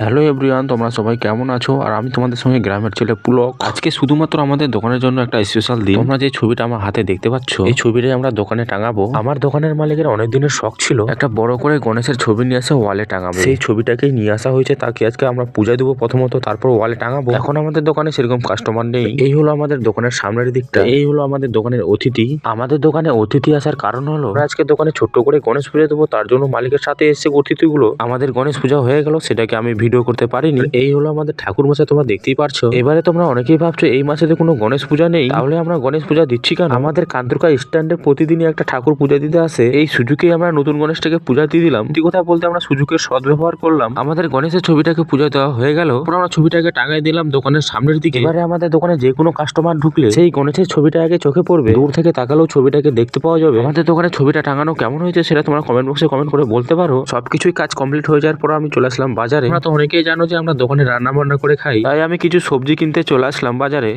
Hello everyone তোমরা সবাই কেমন আছো? আর আমি তোমাদের সঙ্গে গ্রামের ছেলে পুলক। আজকে শুধুমাত্র আমাদের দোকানের জন্য একটা স্পেশাল দিন। তোমরা যে ছবিটা আমার হাতে দেখতে পাচ্ছ, এই ছবিটাই আমরা দোকানে টাঙাবো। আমার দোকানের মালিকের অনেক দিনের শখ ছিল একটা বড় করে গণেশের ছবি নিয়ে এসে ওয়ালে টাঙাবো। সেই ছবিটাকেই নিয়ে আসা হয়েছে, তাকে আজকে আমরা পূজা দেবো প্রথমত, তারপর ওয়ালে টাঙাবো। এখন আমাদের দোকানে সেরকম কাস্টমার নেই। এই হলো আমাদের দোকানের সামনের দিকটা। এই হলো আমাদের দোকানের অতিথি। আমাদের দোকানে অতিথি আসার কারণ হলো, আমরা আজকে দোকানে ছোট্ট করে গণেশ পুজো দেবো, তার জন্য মালিকের সাথে এসে অতিথিগুলো, আমাদের গণেশ পূজা হয়ে গেল, সেটাকে আমি ভিডিও করতে পারিনি। এই হলো আমাদের ঠাকুর মশাই তোমরা দেখতেই পারছ। এবারে তোমরা অনেকেই ভাবছ, এই মাসে তো কোনো গণেশ পূজা নেই। তাহলে আমরা গণেশ পূজা দিচ্ছি কেন? আমাদের কান্তরকা স্ট্যান্ডে প্রতিদিনই একটা ঠাকুর পূজা দিতে আসে। এই সুযোগে আমরা নতুন গণেশটাকে পূজা দিয়ে দিলাম। সত্যি কথা বলতে আমরা সুযোগের সদ্ব্যবহার করলাম। আমাদের গণেশের ছবিটাকে পূজা দেওয়া হয়ে গেল। আমরা ছবিটাকে টাঙাই দিলাম দোকানের সামনের দিকে। এবারে আমাদের দোকানে যে কোনো কাস্টমার ঢুকলে সেই গণেশের ছবিটা আগে চোখে পড়বে। দূর থেকে তাকালেও ছবিটাকে দেখতে পাওয়া যাবে। আমাদের দোকানে ছবিটা টাঙানো কেমন হয়েছে সেটা তোমরা কমেন্ট বক্সে কমেন্ট করে বলতে পারো। সবকিছুই কাজ কমপ্লিট হয়ে যাওয়ার পর আমি চলে আসলাম বাজারে। তোমরা তো অনেকেই জানো যে আমরা দোকানে রান্না বান্না করে খাই। তাই আমি কিছু সবজি কিনতে চলে আসলাম বাজারে।